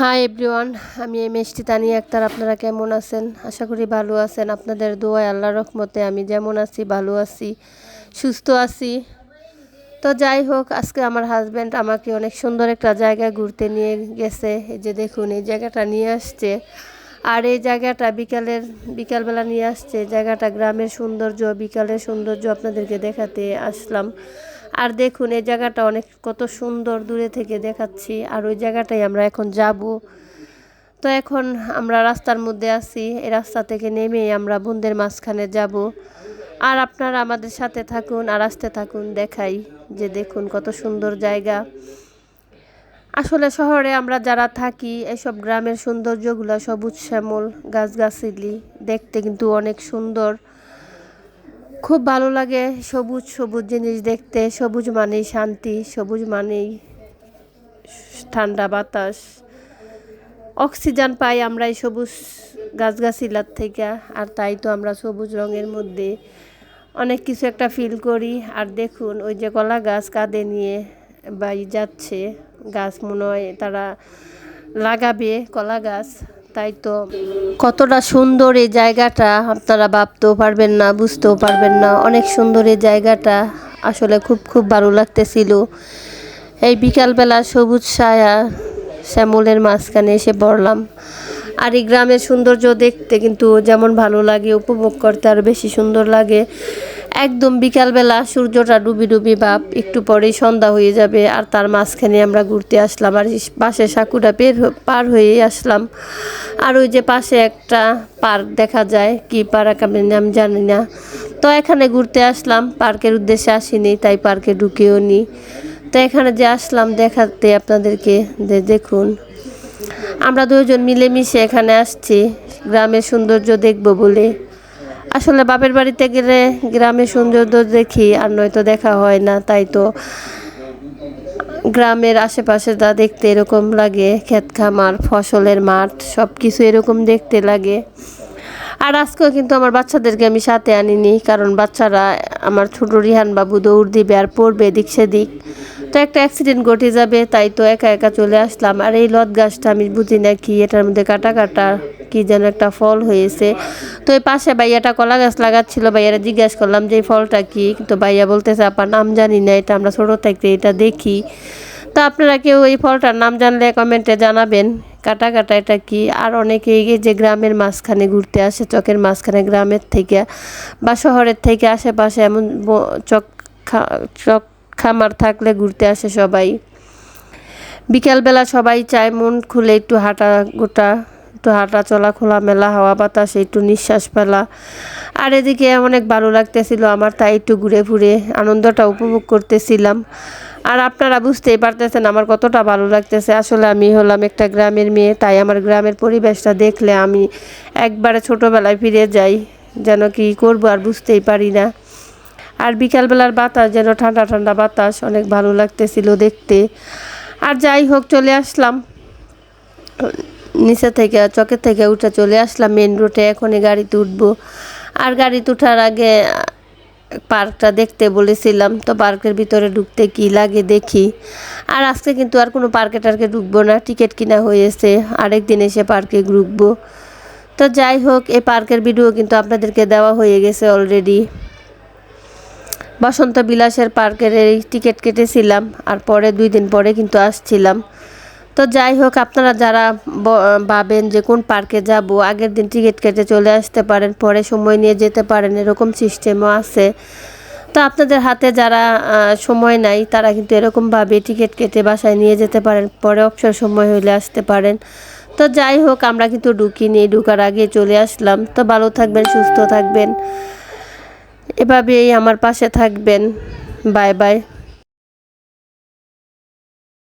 Hi everyone আমি এই মিষ্টি তানিয়া আক্তার। আপনারা কেমন আছেন? আশা করি ভালো আছেন। আপনাদের দোয়ায় আল্লাহ রহমতে আমি যেমন আছি, ভালো আছি, সুস্থ আছি। তো যাই হোক, আজকে আমার হাজব্যান্ড আমাকে অনেক সুন্দর একটা জায়গায় ঘুরতে নিয়ে গেছে। এই যে দেখুন, এই জায়গাটা নিয়ে আসছে। আর এই জায়গাটা বিকালের, বিকালবেলা নিয়ে আসছে। জায়গাটা গ্রামের সৌন্দর্য, বিকালের সৌন্দর্য আপনাদেরকে দেখাতে আসলাম। আর দেখুন, এই জায়গাটা অনেক, কত সুন্দর দূরে থেকে দেখাচ্ছি, আর ওই জায়গাটাই আমরা এখন যাব। তো এখন আমরা রাস্তার মধ্যে আছি, এই রাস্তা থেকে নেমেই আমরা বন্দের মাঝখানে যাব। আর আপনারা আমাদের সাথে থাকুন আর আসতে থাকুন, দেখাই যে দেখুন কত সুন্দর জায়গা। আসলে শহরে আমরা যারা থাকি, এসব গ্রামের সৌন্দর্যগুলো সবুজ শ্যামল, গাছগাছালি, দেখতে কিন্তু অনেক সুন্দর। খুব ভালো লাগে সবুজ সবুজ জিনিস দেখতে, সবুজ মানেই শান্তি, সবুজ মানেই ঠান্ডা বাতাস। অক্সিজেন পাই আমরা এই সবুজ গাছগাছিলার থেকে, আর তাই তো আমরা সবুজ রঙের মধ্যে অনেক কিছু একটা ফিল করি। আর দেখুন, ওই যে কলা গাছ কাঁদে নিয়ে বাই যাচ্ছে, গাছ মনে হয় তারা লাগাবে কলা গাছ। তাই তো। কতটা সুন্দর এই জায়গাটা, আপনারা ভাবতেও পারবেন না, বুঝতেও পারবেন না। অনেক সুন্দর এই জায়গাটা, আসলে খুব খুব ভালো লাগতেছিল। এই বিকালবেলা সবুজ ছায়া, শ্যামলের মাঝখানে এসে পড়লাম। আর এই গ্রামের সৌন্দর্য দেখতে কিন্তু যেমন ভালো লাগে, উপভোগ করতে আরও বেশি সুন্দর লাগে। একদম বিকালবেলা সূর্যটা ডুবি ডুবি ভাব একটু পরেই সন্ধ্যা হয়ে যাবে আর তার মাঝখানে আমরা ঘুরতে আসলাম আর পাশে সাকুটা পের পার হয়ে আসলাম। আর ওই যে পাশে একটা পার্ক দেখা যায়, কি পার্ক আমি নাম জানি না। তো এখানে ঘুরতে আসলাম, পার্কের উদ্দেশ্যে আসিনি, তাই পার্কে ঢুকেও নি। তো এখানে যে আসলাম দেখাতে আপনাদেরকে যে দেখুন। আমরা দুজন মিলেমিশে এখানে আসছি, গ্রামের সৌন্দর্য দেখব বলে। আসলে বাপের বাড়িতে গেলে গ্রামের সৌন্দর্য দেখি আর নয়তো দেখা হয় না, তাই তো গ্রামের আশেপাশে যা দেখতে এরকম লাগে ক্ষেত খামার ফসলের মাঠ সব কিছু এরকম দেখতে লাগে। আর আজকেও কিন্তু আমার বাচ্চাদেরকে আমি সাথে আনিনি, কারণ বাচ্চারা আমার ছোট রিহান বাবু দৌড় দিবে আর পড়বে এদিক সেদিক। তো একটা অ্যাক্সিডেন্ট ঘটে যাবে, তাই তো একা একা চলে আসলাম। আর এই লত গাছটা আমি বুঝি না কি, এটার মধ্যে কাটা কাটা কি যেন একটা ফল হয়েছে। তো এই পাশে ভাইয়াটা কলা গাছ লাগাচ্ছিল, ভাইয়ারা জিজ্ঞাসা করলাম যে ফলটা কি? কিন্তু ভাইয়া বলতেছে আপনার নাম জানি না, এটা আমরা ছোটো থাকতে এটা দেখি। তো আপনারা কেউ এই ফলটার নাম জানলে কমেন্টে জানাবেন, কাটা কাটা এটা কি? আর অনেকে যে গ্রামের মাঝখানে ঘুরতে আসে, চকের মাঝখানে গ্রামের থেকে বা শহরের থেকে আশেপাশে এমন চক চক খামার থাকলে ঘুরতে আসে সবাই। বিকালবেলা সবাই চায় মন খুলে একটু হাঁটা গোটা, একটু হাঁটা চলা খোলা মেলা হাওয়া বাতাস, একটু নিঃশ্বাস ফেলা। আর এদিকে অনেক ভালো লাগতেছিল আমার, তাই একটু ঘুরে ঘুরে আনন্দটা উপভোগ করতেছিলাম। আর আপনারা বুঝতেই পারতেছেন আমার কতটা ভালো লাগতেছে। আসলে আমি হলাম একটা গ্রামের মেয়ে, তাই আমার গ্রামের পরিবেশটা দেখলে আমি একবারে ছোটোবেলায় ফিরে যাই, যেন কি করব আর বুঝতেই পারি না। আর বিকালবেলার বাতাস যেন ঠান্ডা ঠান্ডা বাতাস, অনেক ভালো লাগতেছিল দেখতে। আর যাই হোক, চলে আসলাম। নিচে থেকে, চকের থেকে উঠে চলে আসলাম মেন রোডে এখনই গাড়িতে উঠবো। আর গাড়িতে উঠার আগে পার্কটা দেখতে বলেছিলাম। তো পার্কের ভিতরে ঢুকতে কি লাগে দেখি। আর আজকে কিন্তু আর কোনো পার্কে টার্কে ঢুকবো না, টিকিট কিনা হয়েছে। আরেকদিন এসে পার্কে ঢুকবো। তো যাই হোক, এই পার্কের ভিডিও কিন্তু আপনাদেরকে দেওয়া হয়ে গেছে অলরেডি বসন্ত বিলাসের পার্কের এই টিকিট কেটেছিলাম আর পরে দুই দিন পরে কিন্তু আসছিলাম। তো যাই হোক, আপনারা যারা ভাবেন যে কোন পার্কে যাব, আগের দিন টিকিট কেটে চলে আসতে পারেন, পরে সময় নিয়ে যেতে পারেন, এরকম সিস্টেমও আছে। তো আপনাদের হাতে যারা সময় নাই, তারা কিন্তু এরকমভাবে টিকিট কেটে বাসায় নিয়ে যেতে পারেন, পরে অবসর সময় হলে আসতে পারেন। তো যাই হোক, আমরা কিন্তু ঢুকিনি, ঢুকার আগে চলে আসলাম। তো ভালো থাকবেন, সুস্থ থাকবেন। এভাবেই আমার পাশে থাকবেন। Bye bye.